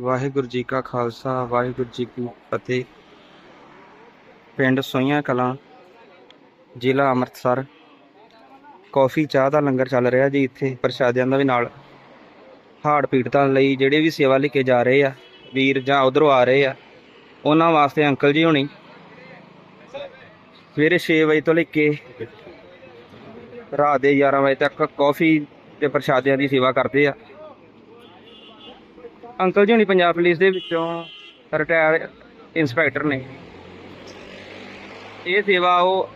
ਵਾਹਿਗੁਰੂ ਜੀ ਕਾ ਖਾਲਸਾ, ਵਾਹਿਗੁਰੂ ਜੀ ਕੀ ਫਤਿਹ। ਪਿੰਡ ਸੋਈਆਂ ਕਲਾਂ, ਜ਼ਿਲ੍ਹਾ ਅੰਮ੍ਰਿਤਸਰ। ਕਾਫੀ, ਚਾਹ ਦਾ ਲੰਗਰ ਚੱਲ ਰਿਹਾ ਜੀ ਇੱਥੇ, ਪ੍ਰਸ਼ਾਦਿਆਂ ਦਾ ਵੀ ਨਾਲ। ਹਾਰਟ ਪੀੜਤਾਂ ਲਈ ਜਿਹੜੇ ਵੀ ਸੇਵਾ ਲੈ ਕੇ ਜਾ ਰਹੇ ਆ, ਵੀਰ ਜਾਂ ਉਧਰੋਂ ਆ ਰਹੇ ਆ, ਉਹਨਾਂ ਵਾਸਤੇ ਅੰਕਲ ਜੀ ਹੋਣੀ। ਸਵੇਰੇ 6 ਵਜੇ ਤੋਂ ਲੈ ਕੇ ਰਾਤ ਦੇ 11 ਵਜੇ ਤੱਕ ਕਾਫੀ ਤੇ ਪ੍ਰਸ਼ਾਦਿਆਂ ਦੀ ਸੇਵਾ ਕਰਦੇ ਆ। ਅੰਕਲ ਜੀ ਹੁਣੀ ਪੰਜਾਬ ਪੁਲਿਸ ਦੇ ਵਿੱਚੋਂ ਰਿਟਾਇਰ ਇੰਸਪੈਕਟਰ ਨੇ। ਇਹ ਸੇਵਾ ਉਹ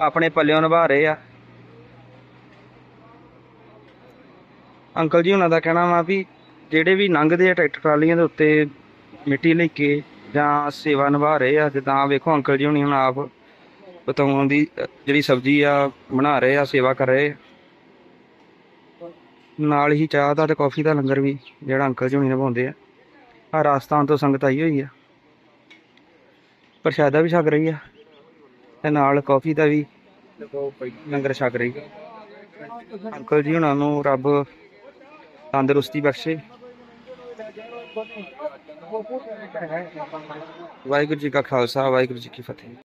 ਆਪਣੇ ਪੱਲਿਓਂ ਨਿਭਾ ਰਹੇ ਆ। ਅੰਕਲ ਜੀ ਉਹਨਾਂ ਦਾ ਕਹਿਣਾ ਵਾ ਵੀ ਜਿਹੜੇ ਵੀ ਲੰਘਦੇ ਆ ਟਰੈਕਟਰ ਟਰਾਲੀਆਂ ਦੇ ਉੱਤੇ ਮਿੱਟੀ ਲੈ ਕੇ ਜਾਂ ਸੇਵਾ ਨਿਭਾ ਰਹੇ ਆ, ਜਿੱਦਾਂ ਵੇਖੋ ਅੰਕਲ ਜੀ ਹੁਣੀ ਹੁਣ ਆਪ ਬਤਾਉਣ ਦੀ ਜਿਹੜੀ ਸਬਜ਼ੀ ਆ ਬਣਾ ਰਹੇ ਆ, ਸੇਵਾ ਕਰ ਰਹੇ ਆ। ਨਾਲ ਹੀ ਚਾਹ ਦਾ ਤੇ ਕਾਫੀ ਦਾ ਲੰਗਰ ਵੀ, ਜਿਹੜਾ ਅੰਕਲ ਜੀ ਹੁਣੀ ਨਿਭਾਉਂਦੇ ਆ। ਆ ਰਾਜਸਥਾਨ ਤੋਂ ਸੰਗਤ ਆਈ ਹੋਈ ਆ। ਪ੍ਰਸ਼ਾਦਾ ਵੀ ਛਕ ਰਹੀ ਆ ਤੇ ਨਾਲ ਕਾਫੀ ਦਾ ਵੀ ਲੰਗਰ ਛਕ ਰਹੀ ਅੰਕਲ ਜੀ ਉਹਨਾਂ ਨੂੰ ਰੱਬ ਤੰਦਰੁਸਤੀ ਬਖਸ਼ੇ। ਵਾਹਿਗੁਰੂ ਜੀ ਕਾ ਖਾਲਸਾ, ਵਾਹਿਗੁਰੂ ਜੀ ਕੀ ਫਤਿਹ।